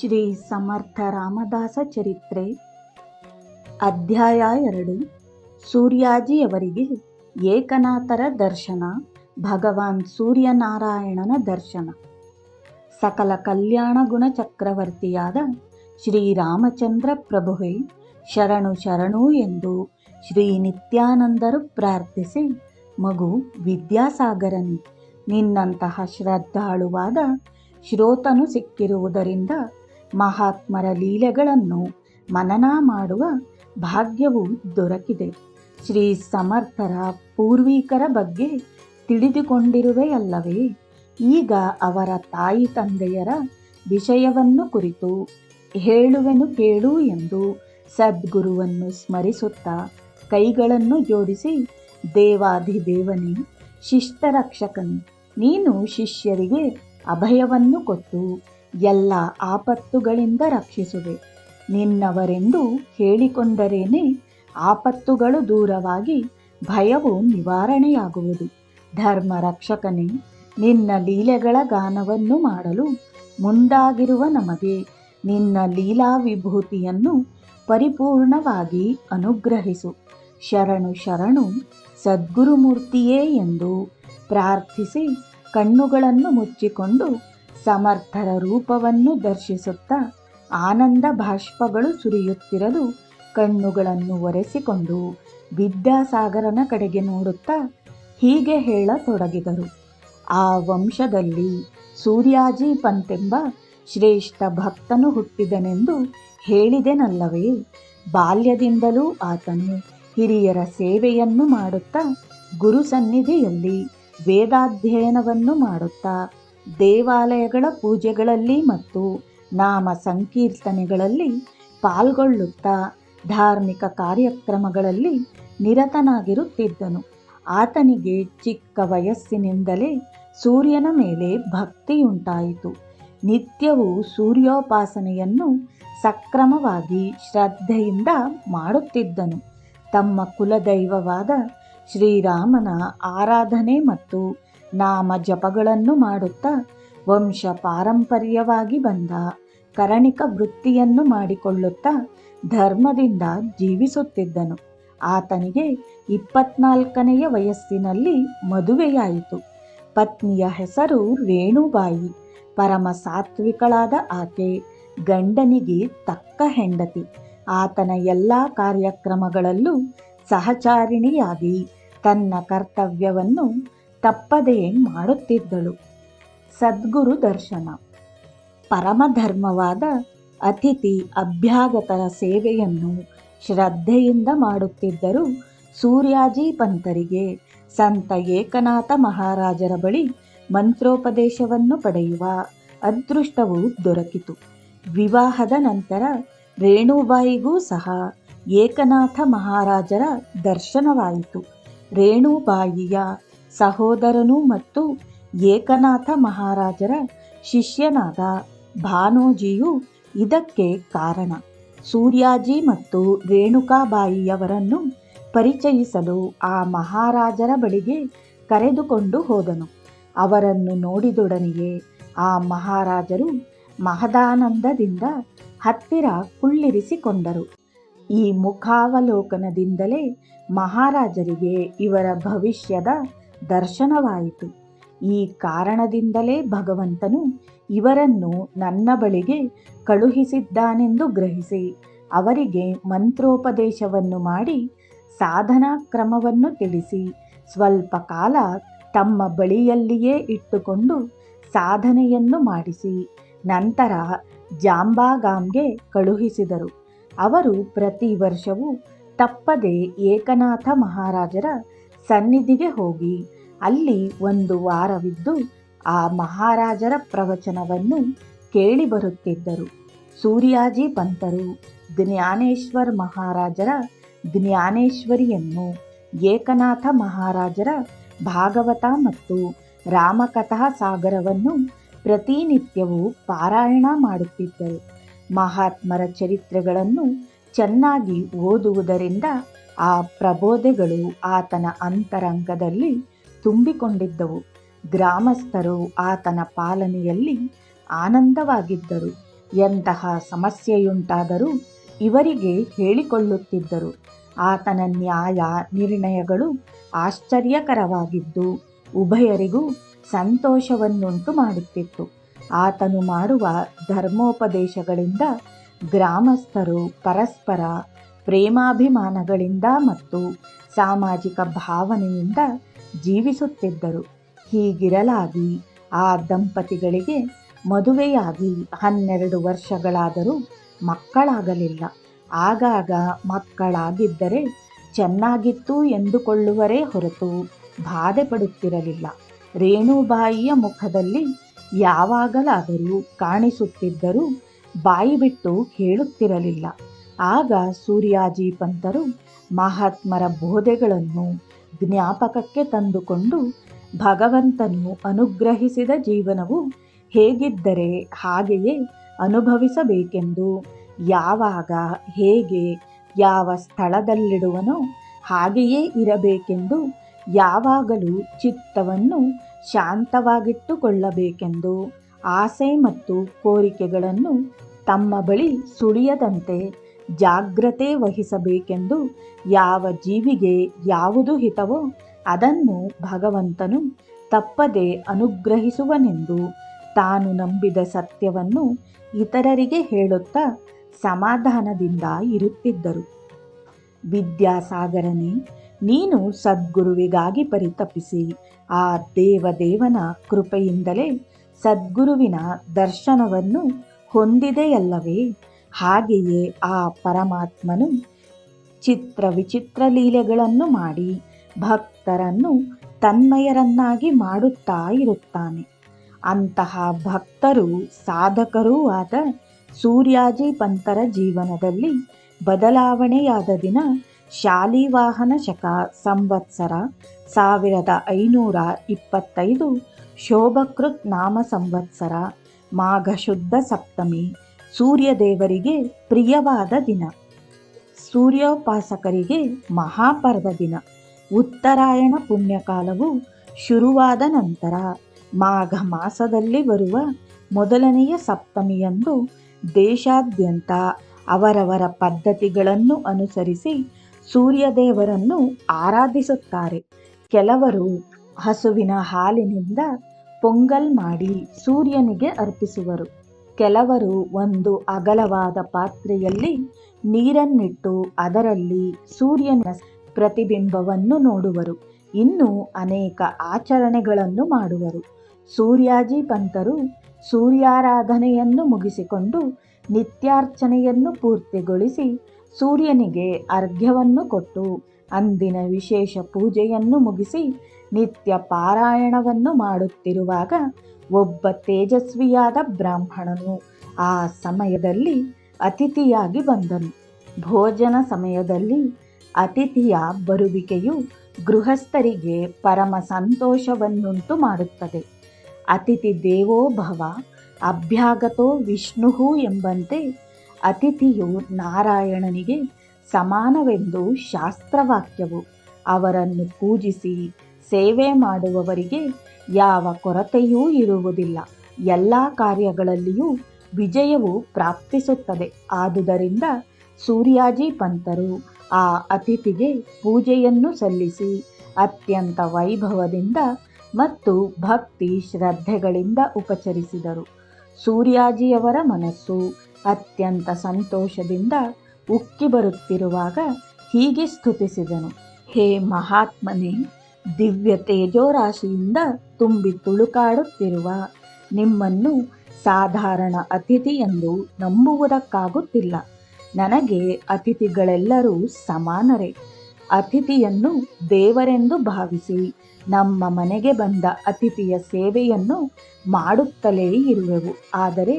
ಶ್ರೀ ಸಮರ್ಥ ರಾಮದಾಸ ಚರಿತ್ರೆ, ಅಧ್ಯಾಯ ಎರಡು, ಸೂರ್ಯಾಜಿಯವರಿಗೆ ಏಕನಾಥರ ದರ್ಶನ, ಭಗವಾನ್ ಸೂರ್ಯನಾರಾಯಣನ ದರ್ಶನ. ಸಕಲ ಕಲ್ಯಾಣ ಗುಣ ಚಕ್ರವರ್ತಿಯಾದ ಶ್ರೀರಾಮಚಂದ್ರ ಪ್ರಭುವೆ, ಶರಣು ಶರಣು ಎಂದು ಶ್ರೀ ನಿತ್ಯಾನಂದರು ಪ್ರಾರ್ಥಿಸಿ, ಮಗು ವಿದ್ಯಾಸಾಗರನಿ, ನಿನ್ನಂತಹ ಶ್ರದ್ಧಾಳುವಾದ ಶ್ರೋತನು ಸಿಕ್ಕಿರುವುದರಿಂದ ಮಹಾತ್ಮರ ಲೀಲೆಗಳನ್ನು ಮನನ ಮಾಡುವ ಭಾಗ್ಯವು ದೊರಕಿದೆ. ಶ್ರೀ ಸಮರ್ಥರ ಪೂರ್ವಿಕರ ಬಗ್ಗೆ ತಿಳಿದುಕೊಂಡಿರುವೆಯಲ್ಲವೇ? ಈಗ ಅವರ ತಾಯಿ ತಂದೆಯರ ವಿಷಯವನ್ನು ಕುರಿತು ಹೇಳುವೆನು ಕೇಳು ಎಂದು ಸದ್ಗುರುವನ್ನು ಸ್ಮರಿಸುತ್ತಾ ಕೈಗಳನ್ನು ಜೋಡಿಸಿ, ದೇವಾಧಿದೇವನೇ, ಶಿಷ್ಟರಕ್ಷಕನು, ನೀನು ಶಿಷ್ಯರಿಗೆ ಅಭಯವನ್ನು ಕೊಟ್ಟು ಎಲ್ಲ ಆಪತ್ತುಗಳಿಂದ ರಕ್ಷಿಸುವೆ. ನಿನ್ನವರೆಂದು ಹೇಳಿಕೊಂಡರೇನೆ ಆಪತ್ತುಗಳು ದೂರವಾಗಿ ಭಯವು ನಿವಾರಣೆಯಾಗುವುದು. ಧರ್ಮ ರಕ್ಷಕನೇ ನಿನ್ನ ಲೀಲೆಗಳ ಗಾನವನ್ನು ಮಾಡಲು ಮುಂದಾಗಿರುವ ನಮಗೆ ನಿನ್ನ ಲೀಲಾ ವಿಭೂತಿಯನ್ನು ಪರಿಪೂರ್ಣವಾಗಿ ಅನುಗ್ರಹಿಸು. ಶರಣು ಶರಣು, ಸದ್ಗುರುಮೂರ್ತಿಯೇ ಎಂದು ಪ್ರಾರ್ಥಿಸಿ ಕಣ್ಣುಗಳನ್ನು ಮುಚ್ಚಿಕೊಂಡು ಸಮರ್ಥರ ರೂಪವನ್ನು ದರ್ಶಿಸುತ್ತಾ ಆನಂದ ಬಾಷ್ಪಗಳು ಸುರಿಯುತ್ತಿರಲು ಕಣ್ಣುಗಳನ್ನು ಒರೆಸಿಕೊಂಡು ವಿದ್ಯಾಸಾಗರನ ಕಡೆಗೆ ನೋಡುತ್ತಾ ಹೀಗೆ ಹೇಳತೊಡಗಿದರು. ಆ ವಂಶದಲ್ಲಿ ಸೂರ್ಯಾಜಿ ಪಂತೆಂಬ ಶ್ರೇಷ್ಠ ಭಕ್ತನು ಹುಟ್ಟಿದನೆಂದು ಹೇಳಿದೆನಲ್ಲವೇ, ಬಾಲ್ಯದಿಂದಲೂ ಆತನು ಹಿರಿಯರ ಸೇವೆಯನ್ನು ಮಾಡುತ್ತಾ ಗುರು ಸನ್ನಿಧಿಯಲ್ಲಿ ವೇದಾಧ್ಯಯನವನ್ನು ಮಾಡುತ್ತಾ ದೇವಾಲಯಗಳ ಪೂಜೆಗಳಲ್ಲಿ ಮತ್ತು ನಾಮ ಸಂಕೀರ್ತನೆಗಳಲ್ಲಿ ಪಾಲ್ಗೊಳ್ಳುತ್ತಾ ಧಾರ್ಮಿಕ ಕಾರ್ಯಕ್ರಮಗಳಲ್ಲಿ ನಿರತನಾಗಿರುತ್ತಿದ್ದನು. ಆತನಿಗೆ ಚಿಕ್ಕ ವಯಸ್ಸಿನಿಂದಲೇ ಸೂರ್ಯನ ಮೇಲೆ ಭಕ್ತಿಯುಂಟಾಯಿತು. ನಿತ್ಯವೂ ಸೂರ್ಯೋಪಾಸನೆಯನ್ನು ಸಕ್ರಮವಾಗಿ ಶ್ರದ್ಧೆಯಿಂದ ಮಾಡುತ್ತಿದ್ದನು. ತಮ್ಮ ಕುಲದೈವವಾದ ಶ್ರೀರಾಮನ ಆರಾಧನೆ ಮತ್ತು ನಾಮ ಜಪಗಳನ್ನು ಮಾಡುತ್ತಾ ವಂಶ ಪಾರಂಪರ್ಯವಾಗಿ ಬಂದ ಕರಣಿಕ ವೃತ್ತಿಯನ್ನು ಮಾಡಿಕೊಳ್ಳುತ್ತಾ ಧರ್ಮದಿಂದ ಜೀವಿಸುತ್ತಿದ್ದನು. ಆತನಿಗೆ ಇಪ್ಪತ್ನಾಲ್ಕನೆಯ ವಯಸ್ಸಿನಲ್ಲಿ ಮದುವೆಯಾಯಿತು. ಪತ್ನಿಯ ಹೆಸರು ರೇಣುಬಾಯಿ. ಪರಮ ಸಾತ್ವಿಕಳಾದ ಆಕೆ ಗಂಡನಿಗೆ ತಕ್ಕ ಹೆಂಡತಿ. ಆತನ ಎಲ್ಲ ಕಾರ್ಯಕ್ರಮಗಳಲ್ಲೂ ಸಹಚಾರಿಣಿಯಾಗಿ ತನ್ನ ಕರ್ತವ್ಯವನ್ನು ತಪ್ಪದೇ ಮಾಡುತ್ತಿದ್ದಳು. ಸದ್ಗುರು ದರ್ಶನ. ಪರಮಧರ್ಮವಾದ ಅತಿಥಿ ಅಭ್ಯಾಗತರ ಸೇವೆಯನ್ನು ಶ್ರದ್ಧೆಯಿಂದ ಮಾಡುತ್ತಿದ್ದರು ಸೂರ್ಯಾಜಿ ಪಂತರಿಗೆ ಸಂತ ಏಕನಾಥ ಮಹಾರಾಜರ ಬಳಿ ಮಂತ್ರೋಪದೇಶವನ್ನು ಪಡೆಯುವ ಅದೃಷ್ಟವು ದೊರಕಿತು. ವಿವಾಹದ ನಂತರ ರೇಣುಬಾಯಿಗೂ ಸಹ ಏಕನಾಥ ಮಹಾರಾಜರ ದರ್ಶನವಾಯಿತು. ರೇಣುಬಾಯಿಯ ಸಹೋದರನು ಮತ್ತು ಏಕನಾಥ ಮಹಾರಾಜರ ಶಿಷ್ಯನಾದ ಭಾನೋಜಿಯು ಇದಕ್ಕೆ ಕಾರಣ. ಸೂರ್ಯಾಜಿ ಮತ್ತು ರೇಣುಕಾಬಾಯಿಯವರನ್ನು ಪರಿಚಯಿಸಲು ಆ ಮಹಾರಾಜರ ಬಳಿಗೆ ಕರೆದುಕೊಂಡು ಹೋದನು. ಅವರನ್ನು ನೋಡಿದೊಡನೆಯೇ ಆ ಮಹಾರಾಜರು ಮಹದಾನಂದದಿಂದ ಹತ್ತಿರ ಕುಳ್ಳಿರಿಸಿಕೊಂಡರು. ಈ ಮುಖಾವಲೋಕನದಿಂದಲೇ ಮಹಾರಾಜರಿಗೆ ಇವರ ಭವಿಷ್ಯದ ದರ್ಶನವಾಯಿತು. ಈ ಕಾರಣದಿಂದಲೇ ಭಗವಂತನು ಇವರನ್ನು ನನ್ನ ಬಳಿಗೆ ಕಳುಹಿಸಿದ್ದಾನೆಂದು ಗ್ರಹಿಸಿ, ಅವರಿಗೆ ಮಂತ್ರೋಪದೇಶವನ್ನು ಮಾಡಿ ಸಾಧನಾ ಕ್ರಮವನ್ನು ತಿಳಿಸಿ, ಸ್ವಲ್ಪ ಕಾಲ ತಮ್ಮ ಬಳಿಯಲ್ಲಿಯೇ ಇಟ್ಟುಕೊಂಡು ಸಾಧನೆಯನ್ನು ಮಾಡಿಸಿ, ನಂತರ ಜಾಂಬಾಗಾಮ್ಗೆ ಕಳುಹಿಸಿದರು. ಅವರು ಪ್ರತಿ ವರ್ಷವೂ ತಪ್ಪದೆ ಏಕನಾಥ ಮಹಾರಾಜರ ಸನ್ನಿಧಿಗೆ ಹೋಗಿ. ಅಲ್ಲಿ ಒಂದು ವಾರವಿದ್ದು ಆ ಮಹಾರಾಜರ ಪ್ರವಚನವನ್ನು ಕೇಳಿ ಬರುತ್ತಿದ್ದರು. ಸೂರ್ಯಾಜಿ ಪಂತರು ಜ್ಞಾನೇಶ್ವರ್ ಮಹಾರಾಜರ ಜ್ಞಾನೇಶ್ವರಿಯನ್ನು ಏಕನಾಥ ಮಹಾರಾಜರ ಭಾಗವತ ಮತ್ತು ರಾಮಕಥಾ ಸಾಗರವನ್ನು ಪ್ರತಿನಿತ್ಯವೂ ಪಾರಾಯಣ ಮಾಡುತ್ತಿದ್ದರು. ಮಹಾತ್ಮರ ಚರಿತ್ರೆಗಳನ್ನು ಚೆನ್ನಾಗಿ ಓದುವುದರಿಂದ ಆ ಪ್ರಬೋಧೆಗಳು ಆತನ ಅಂತರಂಗದಲ್ಲಿ ತುಂಬಿಕೊಂಡಿದ್ದವು. ಗ್ರಾಮಸ್ಥರು ಆತನ ಪಾಲನೆಯಲ್ಲಿ ಆನಂದವಾಗಿದ್ದರು. ಎಂತಹ ಸಮಸ್ಯೆಯುಂಟಾದರೂ ಇವರಿಗೆ ಹೇಳಿಕೊಳ್ಳುತ್ತಿದ್ದರು. ಆತನ ನ್ಯಾಯ ನಿರ್ಣಯಗಳು ಆಶ್ಚರ್ಯಕರವಾಗಿದ್ದು, ಉಭಯರಿಗೂ ಸಂತೋಷವನ್ನುಂಟು ಮಾಡುತ್ತಿತ್ತು. ಆತನು ಮಾಡುವ ಧರ್ಮೋಪದೇಶಗಳಿಂದ ಗ್ರಾಮಸ್ಥರು ಪರಸ್ಪರ ಪ್ರೇಮಾಭಿಮಾನಗಳಿಂದ ಮತ್ತು ಸಾಮಾಜಿಕ ಭಾವನೆಯಿಂದ ಜೀವಿಸುತ್ತಿದ್ದರು. ಹೀಗಿರಲಾಗಿ ಆ ದಂಪತಿಗಳಿಗೆ ಮದುವೆಯಾಗಿ ಹನ್ನೆರಡು ವರ್ಷಗಳಾದರೂ ಮಕ್ಕಳಾಗಲಿಲ್ಲ. ಆಗಾಗ ಮಕ್ಕಳಾಗಿದ್ದರೆ ಚೆನ್ನಾಗಿತ್ತು ಎಂದುಕೊಳ್ಳುವರೇ ಹೊರತು ಬಾಧೆ ಪಡುತ್ತಿರಲಿಲ್ಲ ರೇಣುಬಾಯಿಯ ಮುಖದಲ್ಲಿ ಯಾವಾಗಲಾದರೂ ಕಾಣಿಸುತ್ತಿದ್ದರೂ ಬಾಯಿ ಬಿಟ್ಟು ಹೇಳುತ್ತಿರಲಿಲ್ಲ ಆಗ ಸೂರ್ಯಾಜಿ ಪಂತರು ಮಹಾತ್ಮರ ಬೋಧೆಗಳನ್ನು ಜ್ಞಾಪಕಕ್ಕೆ ತಂದುಕೊಂಡು ಭಗವಂತನು ಅನುಗ್ರಹಿಸಿದ ಜೀವನವು ಹೇಗಿದ್ದರೆ ಹಾಗೆಯೇ ಅನುಭವಿಸಬೇಕೆಂದು ಯಾವಾಗ, ಹೇಗೆ, ಯಾವ ಸ್ಥಳದಲ್ಲಿಡುವನೋ ಹಾಗೆಯೇ ಇರಬೇಕೆಂದು ಯಾವಾಗಲೂ ಚಿತ್ತವನ್ನು ಶಾಂತವಾಗಿಟ್ಟುಕೊಳ್ಳಬೇಕೆಂದು ಆಸೆ ಮತ್ತು ಕೋರಿಕೆಗಳನ್ನು ತಮ್ಮ ಬಳಿ ಸುಳಿಯದಂತೆ ಜಾಗ್ರತೆ ವಹಿಸಬೇಕೆಂದು ಯಾವ ಜೀವಿಗೆ ಯಾವುದು ಹಿತವೋ ಅದನ್ನು ಭಗವಂತನು ತಪ್ಪದೆ ಅನುಗ್ರಹಿಸುವನೆಂದು ತಾನು ನಂಬಿದ ಸತ್ಯವನ್ನು ಇತರರಿಗೆ ಹೇಳುತ್ತಾ ಸಮಾಧಾನದಿಂದ ಇರುತ್ತಿದ್ದರು. ವಿದ್ಯಾಸಾಗರನೇ, ನೀನು ಸದ್ಗುರುವಿಗಾಗಿ ಪರಿತಪಿಸಿ ಆ ದೇವದೇವನ ಕೃಪೆಯಿಂದಲೇ ಸದ್ಗುರುವಿನ ದರ್ಶನವನ್ನು ಹೊಂದಿದೆಯಲ್ಲವೇ? ಹಾಗೆಯೇ ಆ ಪರಮಾತ್ಮನು ಚಿತ್ರ ವಿಚಿತ್ರ ಲೀಲೆಗಳನ್ನು ಮಾಡಿ ಭಕ್ತರನ್ನು ತನ್ಮಯರನ್ನಾಗಿ ಮಾಡುತ್ತಾ ಇರುತ್ತಾನೆ. ಅಂತಹ ಭಕ್ತರು ಸಾಧಕರೂ ಆದ ಸೂರ್ಯಾಜಿ ಪಂತರ ಜೀವನದಲ್ಲಿ ಬದಲಾವಣೆಯಾದ ದಿನ ಶಾಲಿವಾಹನ ಶಕ ಸಂವತ್ಸರ ಸಾವಿರದ ಐನೂರ ಇಪ್ಪತ್ತೈದು ಶೋಭಕೃತ್ ನಾಮ ಸಂವತ್ಸರ ಮಾಘ ಶುದ್ಧ ಸಪ್ತಮಿ ಸೂರ್ಯದೇವರಿಗೆ ಪ್ರಿಯವಾದ ದಿನ. ಸೂರ್ಯೋಪಾಸಕರಿಗೆ ಮಹಾಪರ್ವ ದಿನ. ಉತ್ತರಾಯಣ ಪುಣ್ಯಕಾಲವು ಶುರುವಾದ ನಂತರ ಮಾಘ ಮಾಸದಲ್ಲಿ ಬರುವ ಮೊದಲನೆಯ ಸಪ್ತಮಿಯಂದು ದೇಶಾದ್ಯಂತ ಅವರವರ ಪದ್ಧತಿಗಳನ್ನು ಅನುಸರಿಸಿ ಸೂರ್ಯದೇವರನ್ನು ಆರಾಧಿಸುತ್ತಾರೆ. ಕೆಲವರು ಹಸುವಿನ ಹಾಲಿನಿಂದ ಪೊಂಗಲ್ ಮಾಡಿ ಸೂರ್ಯನಿಗೆ ಅರ್ಪಿಸುವರು. ಕೆಲವರು ಒಂದು ಅಗಲವಾದ ಪಾತ್ರೆಯಲ್ಲಿ ನೀರನ್ನಿಟ್ಟು ಅದರಲ್ಲಿ ಸೂರ್ಯನ ಪ್ರತಿಬಿಂಬವನ್ನು ನೋಡುವರು. ಇನ್ನು ಅನೇಕ ಆಚರಣೆಗಳನ್ನು ಮಾಡುವರು. ಸೂರ್ಯಾಜಿ ಪಂಥರು ಸೂರ್ಯಾರಾಧನೆಯನ್ನು ಮುಗಿಸಿಕೊಂಡು ನಿತ್ಯಾರ್ಚನೆಯನ್ನು ಪೂರ್ತಿಗೊಳಿಸಿ ಸೂರ್ಯನಿಗೆ ಅರ್ಘ್ಯವನ್ನು ಕೊಟ್ಟು ಅಂದಿನ ವಿಶೇಷ ಪೂಜೆಯನ್ನು ಮುಗಿಸಿ ನಿತ್ಯ ಪಾರಾಯಣವನ್ನು ಮಾಡುತ್ತಿರುವಾಗ ಒಬ್ಬ ತೇಜಸ್ವಿಯಾದ ಬ್ರಾಹ್ಮಣನು ಆ ಸಮಯದಲ್ಲಿ ಅತಿಥಿಯಾಗಿ ಬಂದನು. ಭೋಜನ ಸಮಯದಲ್ಲಿ ಅತಿಥಿಯ ಬರುವಿಕೆಯು ಗೃಹಸ್ಥರಿಗೆ ಪರಮ ಸಂತೋಷವನ್ನುಂಟು ಮಾಡುತ್ತದೆ. ಅತಿಥಿ ದೇವೋ ಭವ, ಅಭ್ಯಾಗತೋ ವಿಷ್ಣು ಎಂಬಂತೆ ಅತಿಥಿಯು ನಾರಾಯಣನಿಗೆ ಸಮಾನವೆಂದು ಶಾಸ್ತ್ರವಾಕ್ಯವು ಅವರನ್ನು ಪೂಜಿಸಿ ಸೇವೆ ಮಾಡುವವರಿಗೆ ಯಾವ ಕೊರತೆಯೂ ಇರುವುದಿಲ್ಲ. ಎಲ್ಲ ಕಾರ್ಯಗಳಲ್ಲಿಯೂ ವಿಜಯವು ಪ್ರಾಪ್ತಿಸುತ್ತದೆ. ಆದುದರಿಂದ ಸೂರ್ಯಾಜಿ ಪಂತರು ಆ ಅತಿಥಿಗೆ ಪೂಜೆಯನ್ನು ಸಲ್ಲಿಸಿ ಅತ್ಯಂತ ವೈಭವದಿಂದ ಮತ್ತು ಭಕ್ತಿ ಶ್ರದ್ಧೆಗಳಿಂದ ಉಪಚರಿಸಿದರು. ಸೂರ್ಯಾಜಿಯವರ ಮನಸ್ಸು ಅತ್ಯಂತ ಸಂತೋಷದಿಂದ ಉಕ್ಕಿ ಬರುತ್ತಿರುವಾಗ ಹೀಗೆ ಸ್ತುತಿಸಿದನು. ಹೇ ಮಹಾತ್ಮನೇ ದಿವ್ಯ ತೇಜೋರಾಶಿಯಿಂದ ತುಂಬಿ ತುಳುಕಾಡುತ್ತಿರುವ ನಿಮ್ಮನ್ನು ಸಾಧಾರಣ ಅತಿಥಿ ಎಂದು ನಂಬುವುದಕ್ಕಾಗುತ್ತಿಲ್ಲ. ನನಗೆ ಅತಿಥಿಗಳೆಲ್ಲರೂ ಸಮಾನರೇ. ಅತಿಥಿಯನ್ನು ದೇವರೆಂದು ಭಾವಿಸಿ ನಮ್ಮ ಮನೆಗೆ ಬಂದ ಅತಿಥಿಯ ಸೇವೆಯನ್ನು ಮಾಡುತ್ತಲೇ ಇರುವೆವು. ಆದರೆ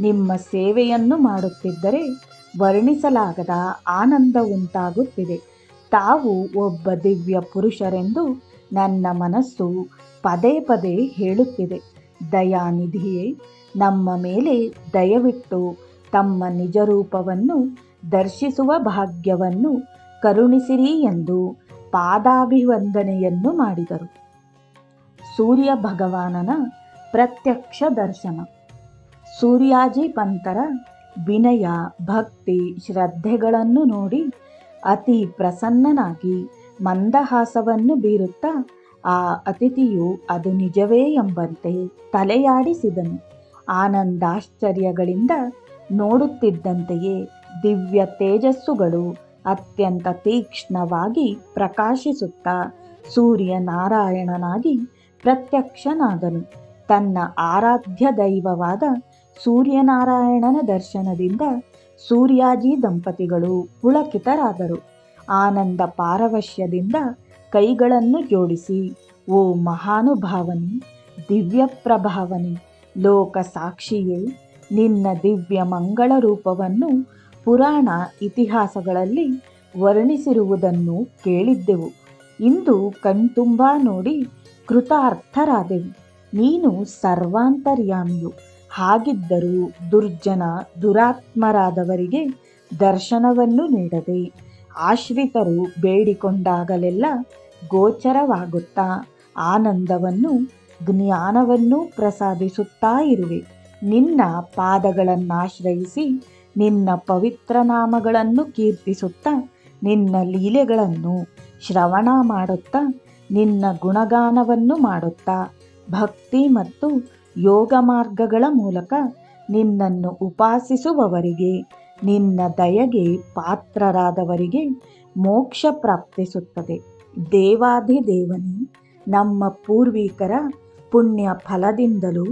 ನಿಮ್ಮ ಸೇವೆಯನ್ನು ಮಾಡುತ್ತಿದ್ದರೆ ವರ್ಣಿಸಲಾಗದ ಆನಂದ ಉಂಟಾಗುತ್ತಿದೆ. ತಾವು ಒಬ್ಬ ದಿವ್ಯ ಪುರುಷರೆಂದು ನನ್ನ ಮನಸ್ಸು ಪದೇ ಪದೇ ಹೇಳುತ್ತಿದೆ. ದಯಾನಿಧಿಯೇ, ನಮ್ಮ ಮೇಲೆ ದಯವಿಟ್ಟು ತಮ್ಮ ನಿಜರೂಪವನ್ನು ದರ್ಶಿಸುವ ಭಾಗ್ಯವನ್ನು ಕರುಣಿಸಿರಿ ಎಂದು ಪಾದಾಭಿವಂದನೆಯನ್ನು ಮಾಡಿದರು. ಸೂರ್ಯ ಭಗವಾನನ ಪ್ರತ್ಯಕ್ಷ ದರ್ಶನ. ಸೂರ್ಯಾಜಿ ಪಂತರ ವಿನಯ, ಭಕ್ತಿ, ಶ್ರದ್ಧೆಗಳನ್ನು ನೋಡಿ ಅತಿ ಪ್ರಸನ್ನನಾಗಿ ಮಂದಹಾಸವನ್ನು ಬೀರುತ್ತಾ ಆ ಅತಿಥಿಯು ಅದು ನಿಜವೇ ಎಂಬಂತೆ ತಲೆಯಾಡಿಸಿದನು. ಆನಂದಾಶ್ಚರ್ಯಗಳಿಂದ ನೋಡುತ್ತಿದ್ದಂತೆಯೇ ದಿವ್ಯ ತೇಜಸ್ಸುಗಳು ಅತ್ಯಂತ ತೀಕ್ಷ್ಣವಾಗಿ ಪ್ರಕಾಶಿಸುತ್ತಾ ಸೂರ್ಯನಾರಾಯಣನಾಗಿ ಪ್ರತ್ಯಕ್ಷನಾದನು. ತನ್ನ ಆರಾಧ್ಯ ದೈವವಾದ ಸೂರ್ಯನಾರಾಯಣನ ದರ್ಶನದಿಂದ ಸೂರ್ಯಾಜಿ ದಂಪತಿಗಳು ಪುಳಕಿತರಾದರು. ಆನಂದ ಪಾರವಶ್ಯದಿಂದ ಕೈಗಳನ್ನು ಜೋಡಿಸಿ, ಓ ಮಹಾನುಭಾವನೆ, ದಿವ್ಯ ಪ್ರಭಾವನಿ, ಲೋಕ ಸಾಕ್ಷಿಯೇ, ನಿನ್ನ ದಿವ್ಯ ಮಂಗಳ ರೂಪವನ್ನು ಪುರಾಣ ಇತಿಹಾಸಗಳಲ್ಲಿ ವರ್ಣಿಸಿರುವುದನ್ನು ಕೇಳಿದ್ದೆವು. ಇಂದು ಕಣ್ತುಂಬ ನೋಡಿ ಕೃತಾರ್ಥರಾದೆವು. ನೀನು ಸರ್ವಾಂತರ್ಯಾಮಿಯು. ಹಾಗಿದ್ದರೂ ದುರ್ಜನ ದುರಾತ್ಮರಾದವರಿಗೆ ದರ್ಶನವನ್ನು ನೀಡದೆ ಆಶ್ರಿತರು ಬೇಡಿಕೊಂಡಾಗಲೆಲ್ಲ ಗೋಚರವಾಗುತ್ತಾ ಆನಂದವನ್ನು, ಜ್ಞಾನವನ್ನು ಪ್ರಸಾದಿಸುತ್ತಾ ಇರುವೆ. ನಿನ್ನ ಪಾದಗಳನ್ನಾಶ್ರಯಿಸಿ ನಿನ್ನ ಪವಿತ್ರ ನಾಮಗಳನ್ನು ಕೀರ್ತಿಸುತ್ತಾ ನಿನ್ನ ಲೀಲೆಗಳನ್ನು ಶ್ರವಣ ಮಾಡುತ್ತಾ ನಿನ್ನ ಗುಣಗಾನವನ್ನು ಮಾಡುತ್ತಾ ಭಕ್ತಿ ಮತ್ತು ಯೋಗ ಮಾರ್ಗಗಳ ಮೂಲಕ ನಿನ್ನನ್ನು ಉಪಾಸಿಸುವವರಿಗೆ ನಿನ್ನ ದಯೆಗೆ ಪಾತ್ರರಾದವರಿಗೆ ಮೋಕ್ಷ ಪ್ರಾಪ್ತಿಸುತ್ತದೆ. ದೇವಾಧಿದೇವನೇ ನಮ್ಮ ಪೂರ್ವಿಕರ ಪುಣ್ಯ ಫಲದಿಂದಲೂ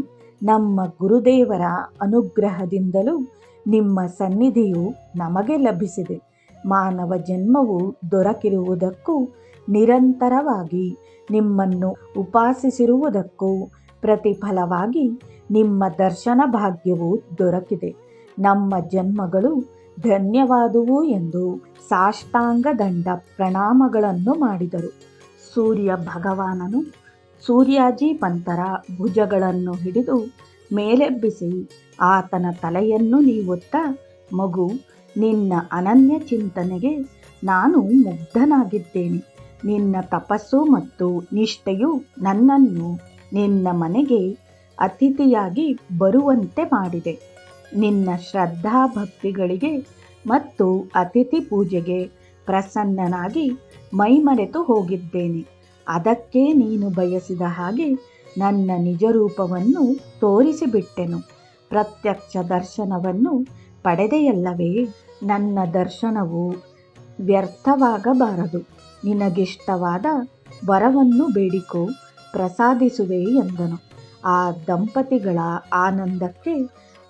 ನಮ್ಮ ಗುರುದೇವರ ಅನುಗ್ರಹದಿಂದಲೂ ನಿಮ್ಮ ಸನ್ನಿಧಿಯು ನಮಗೆ ಲಭಿಸಿದೆ. ಮಾನವ ಜನ್ಮವು ದೊರಕಿರುವುದಕ್ಕೂ, ನಿರಂತರವಾಗಿ ನಿಮ್ಮನ್ನು ಉಪಾಸಿಸಿರುವುದಕ್ಕೂ ಪ್ರತಿಫಲವಾಗಿ ನಿಮ್ಮ ದರ್ಶನ ಭಾಗ್ಯವು ದೊರಕಿದೆ. ನಮ್ಮ ಜನ್ಮಗಳು ಧನ್ಯವಾದುವು ಎಂದು ಸಾಷ್ಟಾಂಗ ದಂಡ ಪ್ರಣಾಮಗಳನ್ನು ಮಾಡಿದರು. ಸೂರ್ಯ ಭಗವಾನನು ಸೂರ್ಯಾಜಿ ಪಂತರ ಭುಜಗಳನ್ನು ಹಿಡಿದು ಮೇಲೆಬ್ಬಿಸಿ ಆತನ ತಲೆಯನ್ನು ನೀವುತ್ತಾ, ಮಗು, ನಿನ್ನ ಅನನ್ಯ ಚಿಂತನೆಗೆ ನಾನು ಮುಗ್ಧನಾಗಿದ್ದೇನೆ. ನಿನ್ನ ತಪಸ್ಸು ಮತ್ತು ನಿಷ್ಠೆಯು ನನ್ನನ್ನು ನಿನ್ನ ಮನೆಗೆ ಅತಿಥಿಯಾಗಿ ಬರುವಂತೆ ಮಾಡಿದೆ. ನಿನ್ನ ಶ್ರದ್ಧಾ ಭಕ್ತಿಗಳಿಗೆ ಮತ್ತು ಅತಿಥಿ ಪೂಜೆಗೆ ಪ್ರಸನ್ನನಾಗಿ ಮೈಮರೆತು ಹೋಗಿದ್ದೇನೆ. ಅದಕ್ಕೆ ನೀನು ಬಯಸಿದ ಹಾಗೆ ನನ್ನ ನಿಜರೂಪವನ್ನು ತೋರಿಸಿಬಿಟ್ಟೆನು. ಪ್ರತ್ಯಕ್ಷ ದರ್ಶನವನ್ನು ಪಡೆದೆಯಲ್ಲವೇ, ನನ್ನ ದರ್ಶನವು ವ್ಯರ್ಥವಾಗಬಾರದು. ನಿನಗಿಷ್ಟವಾದ ವರವನ್ನು ಬೇಡಿಕೋ, ಪ್ರಸಾದಿಸುವೆ ಎಂದನು. ಆ ದಂಪತಿಗಳ ಆನಂದಕ್ಕೆ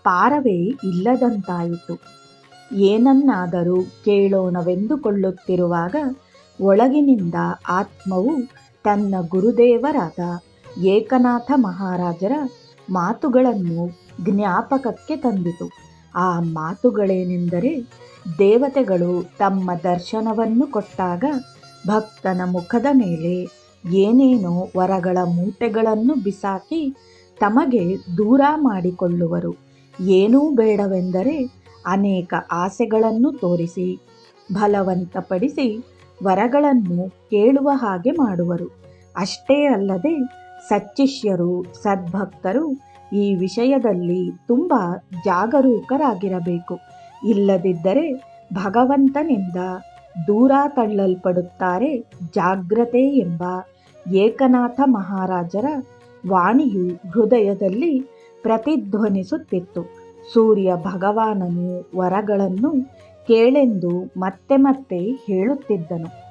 ಪಾರವೇ ಇಲ್ಲದಂತಾಯಿತು. ಏನನ್ನಾದರೂ ಕೇಳೋಣವೆಂದುಕೊಳ್ಳುತ್ತಿರುವಾಗ ಒಳಗಿನಿಂದ ಆತ್ಮವು ತನ್ನ ಗುರುದೇವರಾದ ಏಕನಾಥ ಮಹಾರಾಜರ ಮಾತುಗಳನ್ನು ಜ್ಞಾಪಕಕ್ಕೆ ತಂದಿತು. ಆ ಮಾತುಗಳೇನೆಂದರೆ ದೇವತೆಗಳು ತಮ್ಮ ದರ್ಶನವನ್ನು ಕೊಟ್ಟಾಗ ಭಕ್ತನ ಮುಖದ ಮೇಲೆ ಏನೇನೋ ವರಗಳ ಮೂಟೆಗಳನ್ನು ಬಿಸಾಕಿ ತಮಗೆ ದೂರ ಮಾಡಿಕೊಳ್ಳುವರು. ಏನೂ ಬೇಡವೆಂದರೆ ಅನೇಕ ಆಸೆಗಳನ್ನು ತೋರಿಸಿ, ಬಲವಂತಪಡಿಸಿ ವರಗಳನ್ನು ಕೇಳುವ ಹಾಗೆ ಮಾಡುವರು. ಅಷ್ಟೇ ಅಲ್ಲದೆ ಸಚ್ಚಿಷ್ಯರು, ಸದ್ಭಕ್ತರು ಈ ವಿಷಯದಲ್ಲಿ ತುಂಬ ಜಾಗರೂಕರಾಗಿರಬೇಕು. ಇಲ್ಲದಿದ್ದರೆ ಭಗವಂತನಿಂದ ದೂರ ತಳ್ಳಲ್ಪಡುತ್ತಾರೆ ಜಾಗ್ರತೆ ಎಂಬ ಏಕನಾಥ ಮಹಾರಾಜರ ವಾಣಿಯು ಹೃದಯದಲ್ಲಿ ಪ್ರತಿಧ್ವನಿಸುತ್ತಿತ್ತು. ಸೂರ್ಯ ಭಗವಾನನು ವರಗಳನ್ನು ಕೇಳೆಂದು ಮತ್ತೆ ಮತ್ತೆ ಹೇಳುತ್ತಿದ್ದನು.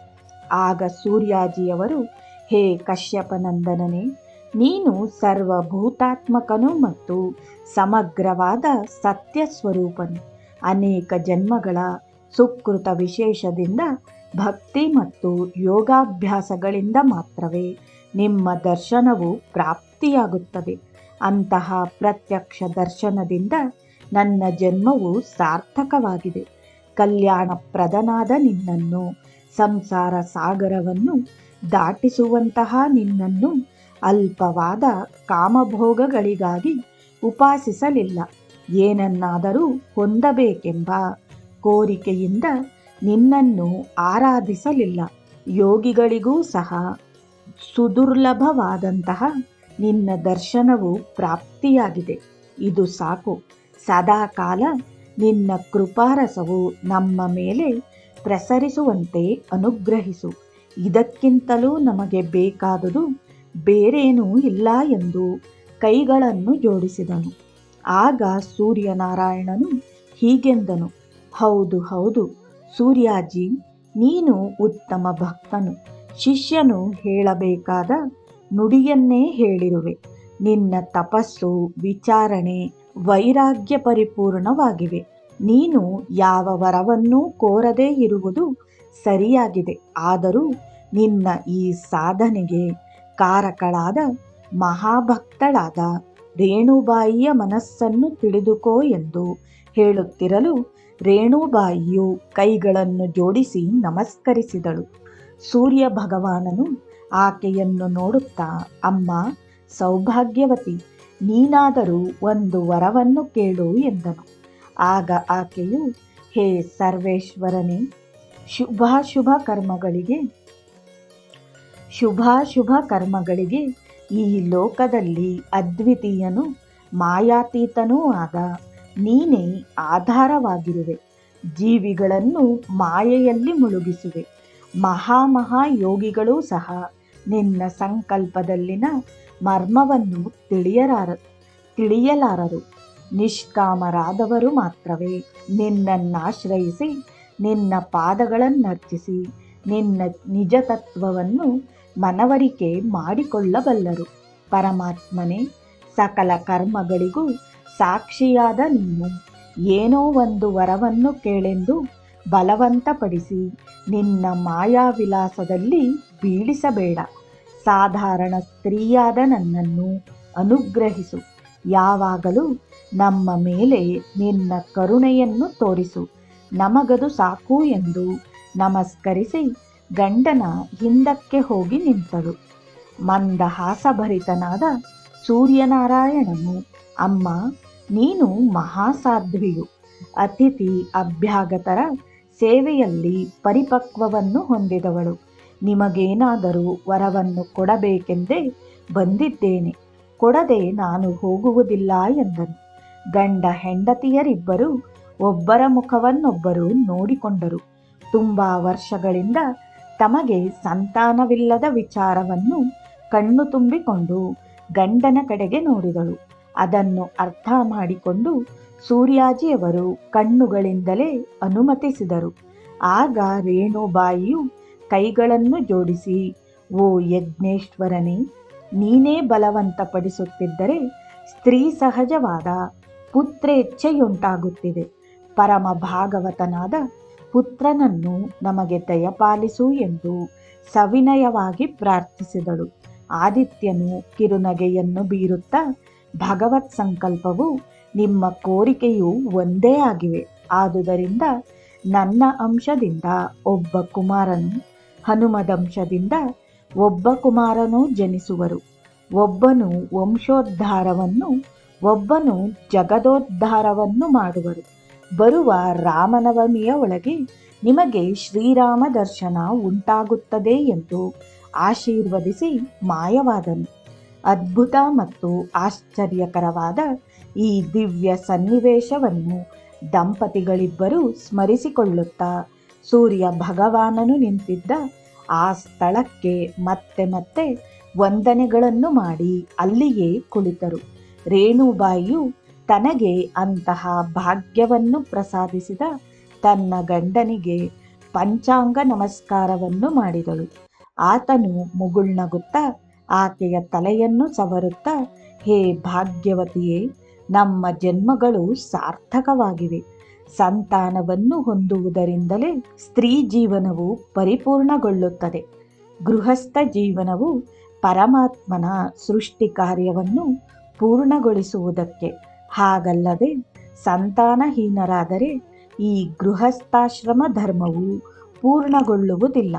ಆಗ ಸೂರ್ಯಾಜಿಯವರು, ಹೇ ಕಶ್ಯಪನಂದನನೇ, ನೀನು ಸರ್ವಭೂತಾತ್ಮಕನು ಮತ್ತು ಸಮಗ್ರವಾದ ಸತ್ಯ ಸ್ವರೂಪನು ಅನೇಕ ಜನ್ಮಗಳ ಸುಕೃತ ವಿಶೇಷದಿಂದ ಭಕ್ತಿ ಮತ್ತು ಯೋಗಾಭ್ಯಾಸಗಳಿಂದ ಮಾತ್ರವೇ ನಿಮ್ಮ ದರ್ಶನವು ಪ್ರಾಪ್ತಿಯಾಗುತ್ತದೆ. ಅಂತಹ ಪ್ರತ್ಯಕ್ಷ ದರ್ಶನದಿಂದ ನನ್ನ ಜನ್ಮವು ಸಾರ್ಥಕವಾಗಿದೆ. ಕಲ್ಯಾಣಪ್ರದನಾದ ನಿನ್ನನ್ನು, ಸಂಸಾರ ಸಾಗರವನ್ನು ದಾಟಿಸುವಂತಹ ನಿನ್ನನ್ನು ಅಲ್ಪವಾದ ಕಾಮಭೋಗಗಳಿಗಾಗಿ ಉಪಾಸಿಸಲಿಲ್ಲ. ಏನನ್ನಾದರೂ ಹೊಂದಬೇಕೆಂಬ ಕೋರಿಕೆಯಿಂದ ನಿನ್ನನ್ನು ಆರಾಧಿಸಲಿಲ್ಲ. ಯೋಗಿಗಳಿಗೂ ಸಹ ಸುದುರ್ಲಭವಾದಂತಹ ನಿನ್ನ ದರ್ಶನವು ಪ್ರಾಪ್ತಿಯಾಗಿದೆ. ಇದು ಸಾಕು. ಸದಾಕಾಲ ನಿನ್ನ ಕೃಪಾರಸವು ನಮ್ಮ ಮೇಲೆ ಪ್ರಸರಿಸುವಂತೆ ಅನುಗ್ರಹಿಸು. ಇದಕ್ಕಿಂತಲೂ ನಮಗೆ ಬೇಕಾದುದು ಬೇರೇನೂ ಇಲ್ಲ ಎಂದು ಕೈಗಳನ್ನು ಜೋಡಿಸಿದನು. ಆಗ ಸೂರ್ಯನಾರಾಯಣನು ಹೀಗೆಂದನು, ಹೌದು ಹೌದು, ಸೂರ್ಯಾಜಿ, ನೀನು ಉತ್ತಮ ಭಕ್ತನು. ಶಿಷ್ಯನು ಹೇಳಬೇಕಾದ ನುಡಿಯನ್ನೇ ಹೇಳಿರುವೆ. ನಿನ್ನ ತಪಸ್ಸು, ವಿಚಾರಣೆ ವೈರಾಗ್ಯ ಪರಿಪೂರ್ಣವಾಗಿವೆ. ನೀನು ಯಾವ ವರವನ್ನೂ ಕೋರದೇ ಇರುವುದು ಸರಿಯಾಗಿದೆ. ಆದರೂ ನಿನ್ನ ಈ ಸಾಧನೆಗೆ ಕಾರಕಳಾದ ಮಹಾಭಕ್ತಳಾದ ರೇಣುಬಾಯಿಯ ಮನಸ್ಸನ್ನು ತಿಳಿದುಕೋ ಎಂದು ಹೇಳುತ್ತಿರಲು ರೇಣುಬಾಯಿಯು ಕೈಗಳನ್ನು ಜೋಡಿಸಿ ನಮಸ್ಕರಿಸಿದಳು. ಸೂರ್ಯ ಭಗವಾನನು ಆಕೆಯನ್ನು ನೋಡುತ್ತಾ, ಅಮ್ಮ, ಸೌಭಾಗ್ಯವತಿ, ನೀನಾದರೂ ಒಂದು ವರವನ್ನು ಕೇಳು ಎಂದನು. ಆಗ ಆಕೆಯು, ಹೇ ಸರ್ವೇಶ್ವರನೇ, ಶುಭಾಶುಭ ಕರ್ಮಗಳಿಗೆ ಶುಭಾಶುಭ ಕರ್ಮಗಳಿಗೆ ಈ ಲೋಕದಲ್ಲಿ ಅದ್ವಿತೀಯನು ಮಾಯಾತೀತನೂ ಆದ ನೀನೇ ಆಧಾರವಾಗಿರುವೆ. ಜೀವಿಗಳನ್ನು ಮಾಯೆಯಲ್ಲಿ ಮುಳುಗಿಸುವೆ. ಮಹಾಮಹಾಯೋಗಿಗಳೂ ಸಹ ನಿನ್ನ ಸಂಕಲ್ಪದಲ್ಲಿನ ಮರ್ಮವನ್ನು ತಿಳಿಯಲಾರ ತಿಳಿಯಲಾರರು. ನಿಷ್ಕಾಮರಾದವರು ಮಾತ್ರವೇ. ನಿನ್ನನ್ನಾಶ್ರಯಿಸಿ, ನಿನ್ನ ಪಾದಗಳನ್ನರ್ಚಿಸಿ, ನಿನ್ನ ನಿಜ ತತ್ವವನ್ನು ಮನವರಿಕೆ ಮಾಡಿಕೊಳ್ಳಬಲ್ಲರು. ಪರಮಾತ್ಮನೇ, ಸಕಲ ಕರ್ಮಗಳಿಗೂ ಸಾಕ್ಷಿಯಾದ ನೀನು. ಏನೋ ಒಂದು ವರವನ್ನು ಕೇಳೆಂದು ಬಲವಂತಪಡಿಸಿ ನಿನ್ನ ಮಾಯಾವಿಲಾಸದಲ್ಲಿ ಬೀಳಿಸಬೇಡ. ಸಾಧಾರಣ ಸ್ತ್ರೀಯಾದ ನನ್ನನ್ನು ಅನುಗ್ರಹಿಸು. ಯಾವಾಗಲೂ ನಮ್ಮ ಮೇಲೆ ನಿನ್ನ ಕರುಣೆಯನ್ನು ತೋರಿಸು. ನಮಗದು ಸಾಕು ಎಂದು ನಮಸ್ಕರಿಸಿ ಗಂಡನ ಹಿಂದಕ್ಕೆ ಹೋಗಿ ನಿಂತಳು. ಮಂದಹಾಸಭರಿತನಾದ ಸೂರ್ಯನಾರಾಯಣನು, ಅಮ್ಮ, ನೀನು ಮಹಾಸಾಧ್ವಿಯು. ಅತಿಥಿ ಅಭ್ಯಾಗತರ ಸೇವೆಯಲ್ಲಿ ಪರಿಪಕ್ವವನ್ನು ಹೊಂದಿದವಳು. ನಿಮಗೇನಾದರೂ ವರವನ್ನು ಕೊಡಬೇಕೆಂದೇ ಬಂದಿದ್ದೇನೆ. ಕೊಡದೆ ನಾನು ಹೋಗುವುದಿಲ್ಲ ಎಂದನು. ಗಂಡ ಹೆಂಡತಿಯರಿಬ್ಬರು ಒಬ್ಬರ ಮುಖವನ್ನೊಬ್ಬರು ನೋಡಿಕೊಂಡರು. ತುಂಬಾ ವರ್ಷಗಳಿಂದ ತಮಗೆ ಸಂತಾನವಿಲ್ಲದ ವಿಚಾರವನ್ನು ಕಣ್ಣು ತುಂಬಿಕೊಂಡು ಗಂಡನ ಕಡೆಗೆ ನೋಡಿದಳು. ಅದನ್ನು ಅರ್ಥ ಮಾಡಿಕೊಂಡು ಸೂರ್ಯಾಜಿಯವರು ಕಣ್ಣುಗಳಿಂದಲೇ ಅನುಮತಿಸಿದರು. ಆಗ ರೇಣುಬಾಯಿಯು ಕೈಗಳನ್ನು ಜೋಡಿಸಿ, ಓ ಯಜ್ಞೇಶ್ವರನೇ, ನೀನೇ ಬಲವಂತಪಡಿಸುತ್ತಿದ್ದರೆ ಸ್ತ್ರೀ ಸಹಜವಾದ ಪುತ್ರೇಚ್ಛೆಯುಂಟಾಗುತ್ತಿದೆ. ಪರಮ ಭಾಗವತನಾದ ಪುತ್ರನನ್ನು ನಮಗೆ ದಯಪಾಲಿಸು ಎಂದು ಸವಿನಯವಾಗಿ ಪ್ರಾರ್ಥಿಸಿದಳು. ಆದಿತ್ಯನು ಕಿರುನಗೆಯನ್ನು ಬೀರುತ್ತಾ ಭಗವತ್ ಸಂಕಲ್ಪವು ನಿಮ್ಮ ಕೋರಿಕೆಯು ಒಂದೇ ಆಗಿವೆ. ಆದುದರಿಂದ ನನ್ನ ಅಂಶದಿಂದ ಒಬ್ಬ ಕುಮಾರನು ಹನುಮದಂಶದಿಂದ ಒಬ್ಬ ಕುಮಾರನೂ ಜನಿಸುವರು. ಒಬ್ಬನು ವಂಶೋದ್ಧಾರವನ್ನು, ಒಬ್ಬನು ಜಗದೋದ್ಧಾರವನ್ನು ಮಾಡುವರು. ಬರುವ ರಾಮನವಮಿಯ ಒಳಗೆ ನಿಮಗೆ ಶ್ರೀರಾಮ ದರ್ಶನ ಉಂಟಾಗುತ್ತದೆ ಎಂದು ಆಶೀರ್ವದಿಸಿ ಮಾಯವಾದನು. ಅದ್ಭುತ ಮತ್ತು ಆಶ್ಚರ್ಯಕರವಾದ ಈ ದಿವ್ಯ ಸನ್ನಿವೇಶವನ್ನು ದಂಪತಿಗಳಿಬ್ಬರು ಸ್ಮರಿಸಿಕೊಳ್ಳುತ್ತಾ ಸೂರ್ಯ ಭಗವಾನನು ನಿಂತಿದ್ದ ಆ ಸ್ಥಳಕ್ಕೆ ಮತ್ತೆ ಮತ್ತೆ ವಂದನೆಗಳನ್ನು ಮಾಡಿ ಅಲ್ಲಿಯೇ ಕುಳಿತರು. ರೇಣುಬಾಯಿಯು ತನಗೆ ಅಂತಹ ಭಾಗ್ಯವನ್ನು ಪ್ರಸಾದಿಸಿದ ತನ್ನ ಗಂಡನಿಗೆ ಪಂಚಾಂಗ ನಮಸ್ಕಾರವನ್ನು ಮಾಡಿದಳು. ಆತನು ಮುಗುಳ್ನಗುತ್ತ ಆಕೆಯ ತಲೆಯನ್ನು ಸವರುತ್ತಾ, ಹೇ ಭಾಗ್ಯವತಿಯೇ ನಮ್ಮ ಜನ್ಮಗಳು ಸಾರ್ಥಕವಾಗಿವೆ. ಸಂತಾನವನ್ನು ಹೊಂದುವುದರಿಂದಲೇ ಸ್ತ್ರೀ ಜೀವನವು ಪರಿಪೂರ್ಣಗೊಳ್ಳುತ್ತದೆ. ಗೃಹಸ್ಥ ಜೀವನವು ಪರಮಾತ್ಮನ ಸೃಷ್ಟಿ ಕಾರ್ಯವನ್ನು ಪೂರ್ಣಗೊಳಿಸುವುದಕ್ಕೆ. ಹಾಗಲ್ಲದೆ ಸಂತಾನಹೀನರಾದರೆ ಈ ಗೃಹಸ್ಥಾಶ್ರಮ ಧರ್ಮವು ಪೂರ್ಣಗೊಳ್ಳುವುದಿಲ್ಲ.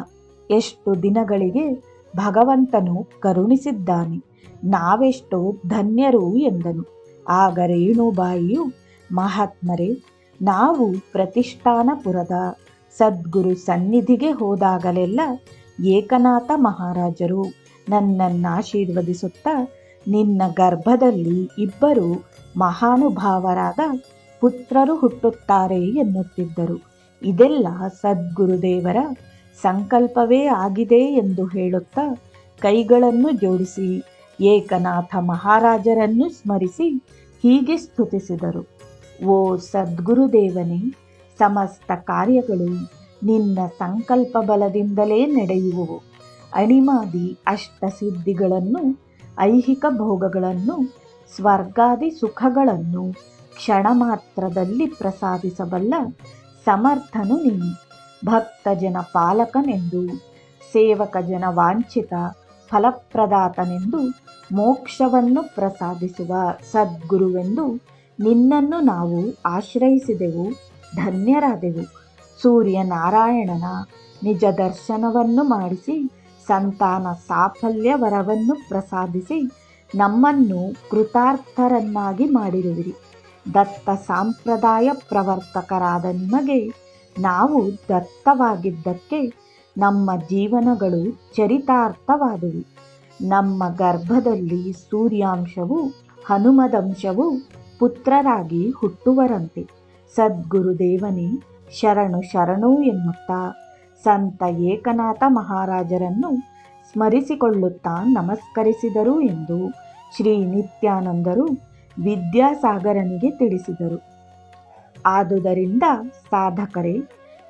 ಎಷ್ಟು ದಿನಗಳಿಗೆ ಭಗವಂತನು ಕರುಣಿಸಿದ್ದಾನೆ. ನಾವೆಷ್ಟೋ ಧನ್ಯರು ಎಂದನು. ಆಗ ರೇಣುಬಾಯಿಯು ಮಹಾತ್ಮರೇ, ನಾವು ಪ್ರತಿಷ್ಠಾನಪುರದ ಸದ್ಗುರು ಸನ್ನಿಧಿಗೆ ಹೋದಾಗಲೆಲ್ಲ ಏಕನಾಥ ಮಹಾರಾಜರು ನನ್ನನ್ನಾಶೀರ್ವದಿಸುತ್ತಾ ನಿನ್ನ ಗರ್ಭದಲ್ಲಿ ಇಬ್ಬರು ಮಹಾನುಭಾವರಾದ ಪುತ್ರರು ಹುಟ್ಟುತ್ತಾರೆ ಎನ್ನುತ್ತಿದ್ದರು. ಇದೆಲ್ಲ ಸದ್ಗುರುದೇವರ ಸಂಕಲ್ಪವೇ ಆಗಿದೆ ಎಂದು ಹೇಳುತ್ತಾ ಕೈಗಳನ್ನು ಜೋಡಿಸಿ ಏಕನಾಥ ಮಹಾರಾಜರನ್ನು ಸ್ಮರಿಸಿ ಹೀಗೆ ಸ್ತುತಿಸಿದರು. ಓ ಸದ್ಗುರುದೇವನೇ, ಸಮಸ್ತ ಕಾರ್ಯಗಳು ನಿನ್ನ ಸಂಕಲ್ಪ ಬಲದಿಂದಲೇ ನಡೆಯುವವು. ಅಣಿಮಾದಿ ಅಷ್ಟಸಿದ್ಧಿಗಳನ್ನು, ಐಹಿಕ ಭೋಗಗಳನ್ನು, ಸ್ವರ್ಗಾದಿ ಸುಖಗಳನ್ನು ಕ್ಷಣ ಮಾತ್ರದಲ್ಲಿ ಪ್ರಸಾದಿಸಬಲ್ಲ ಸಮರ್ಥನು ನೀನು. ಭಕ್ತ ಜನ ಪಾಲಕನೆಂದು ಸೇವಕ ಜನ ವಾಂಛಿತ ಫಲಪ್ರದಾತನೆಂದು ಮೋಕ್ಷವನ್ನು ಪ್ರಸಾದಿಸುವ ಸದ್ಗುರುವೆಂದು ನಿನ್ನನ್ನು ನಾವು ಆಶ್ರಯಿಸಿದೆವು, ಧನ್ಯರಾದೆವು. ಸೂರ್ಯನಾರಾಯಣನ ನಿಜ ದರ್ಶನವನ್ನು ಮಾಡಿಸಿ, ಸಂತಾನ ಸಾಫಲ್ಯ ವರವನ್ನು ಪ್ರಸಾದಿಸಿ, ನಮ್ಮನ್ನು ಕೃತಾರ್ಥರನ್ನಾಗಿ ಮಾಡಿರುವಿರಿ. ದತ್ತ ಸಂಪ್ರದಾಯ ಪ್ರವರ್ತಕರಾದ ನಿಮಗೆ ನಾವು ದತ್ತವಾಗಿದ್ದಕ್ಕೆ ನಮ್ಮ ಜೀವನಗಳು ಚರಿತಾರ್ಥವಾದವು. ನಮ್ಮ ಗರ್ಭದಲ್ಲಿ ಸೂರ್ಯಾಂಶವು, ಹನುಮದಂಶವು ಪುತ್ರರಾಗಿ ಹುಟ್ಟುವರಂತೆ. ಸದ್ಗುರುದೇವನೇ, ಶರಣು ಶರಣು ಎನ್ನುತ್ತಾ. ಸಂತ ಏಕನಾಥ ಮಹಾರಾಜರನ್ನು ಸ್ಮರಿಸಿಕೊಳ್ಳುತ್ತಾ ನಮಸ್ಕರಿಸಿದರು ಎಂದು ಶ್ರೀ ನಿತ್ಯಾನಂದರು ವಿದ್ಯಾಸಾಗರನಿಗೆ ತಿಳಿಸಿದರು. ಆದುದರಿಂದ ಸಾಧಕರೇ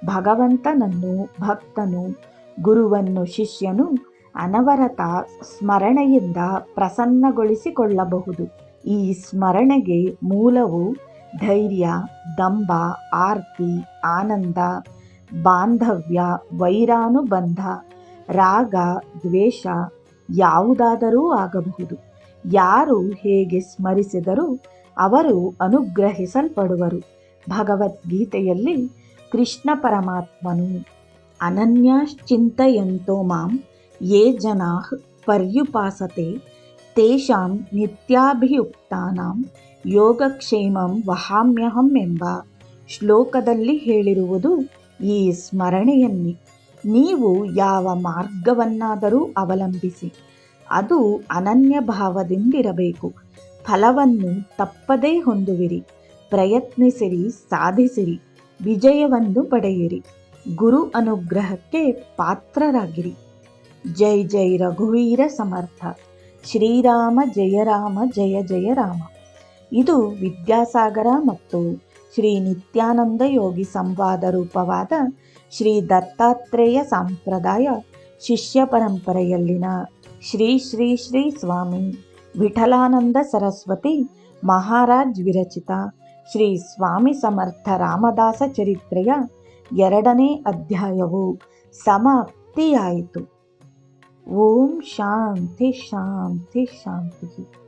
ಭಗವಂತನನ್ನು, ಭಕ್ತನು, ಗುರುವನ್ನು, ಶಿಷ್ಯನು ಅನವರತ ಸ್ಮರಣೆಯಿಂದ ಪ್ರಸನ್ನಗೊಳಿಸಿಕೊಳ್ಳಬಹುದು. ಈ ಸ್ಮರಣೆಗೆ ಮೂಲವು ಧೈರ್ಯ ದಂಬ ಆರ್ತಿ, ಆನಂದ, ಬಾಂಧವ್ಯ, ವೈರಾನುಬಂಧ, ರಾಗ, ದ್ವೇಷ ಯಾವುದಾದರೂ ಆಗಬಹುದು. ಯಾರು ಹೇಗೆ ಸ್ಮರಿಸಿದರೂ ಅವರು ಅನುಗ್ರಹಿಸಲ್ಪಡುವರು. ಭಗವದ್ಗೀತೆಯಲ್ಲಿ ಕೃಷ್ಣ ಪರಮಾತ್ಮನು ಅನನ್ಯಾಶ್ಚಿಂತಯಂತೋ ಮಾಂ, ಯೇ ಜನಾ ಪರ್ಯುಪಾಸತೆ, ತೇಷಾಂ ನಿತ್ಯಾಭಿಯುಕ್ತಾನಾಂ, ಯೋಗಕ್ಷೇಮಂ ವಹಾಮ್ಯಹಂ ಎಂಬ ಶ್ಲೋಕದಲ್ಲಿ ಹೇಳಿರುವುದು ಈ ಸ್ಮರಣೆಯನ್ನಿ. ನೀವು ಯಾವ ಮಾರ್ಗವನ್ನಾದರೂ ಅವಲಂಬಿಸಿ, ಅದು ಅನನ್ಯ ಭಾವದಿಂದಿರಬೇಕು ಫಲವನ್ನು ತಪ್ಪದೇ ಹೊಂದುವಿರಿ, ಪ್ರಯತ್ನಿಸಿರಿ, ಸಾಧಿಸಿರಿ. ವಿಜಯವನ್ನು ಪಡೆಯಿರಿ. ಗುರು ಅನುಗ್ರಹಕ್ಕೆ ಪಾತ್ರರಾಗಿರಿ. ಜೈ ಜೈ ರಘುವೀರ ಸಮರ್ಥ. ಶ್ರೀರಾಮ ಜಯ ರಾಮ ಜಯ ಜಯ ರಾಮ. ಇದು ವಿದ್ಯಾಸಾಗರ ಮತ್ತು ಶ್ರೀ ನಿತ್ಯಾನಂದ ಯೋಗಿ ಸಂವಾದ ರೂಪವಾದ ಶ್ರೀ ದತ್ತಾತ್ರೇಯ ಸಂಪ್ರದಾಯ ಶಿಷ್ಯ ಪರಂಪರೆಯಲ್ಲಿನ ಶ್ರೀ ಶ್ರೀ ಶ್ರೀ ಸ್ವಾಮಿ ವಿಠಲಾನಂದ ಸರಸ್ವತಿ ಮಹಾರಾಜ್ ವಿರಚಿತ ಶ್ರೀ ಸ್ವಾಮಿ ಸಮರ್ಥ ರಾಮದಾಸ ಚರಿತ್ರೆಯ ಎರಡನೇ ಅಧ್ಯಾಯವು ಸಮಾಪ್ತಿಯಾಯಿತು. ಓಂ ಶಾಂತಿ ಶಾಂತಿ ಶಾಂತಿ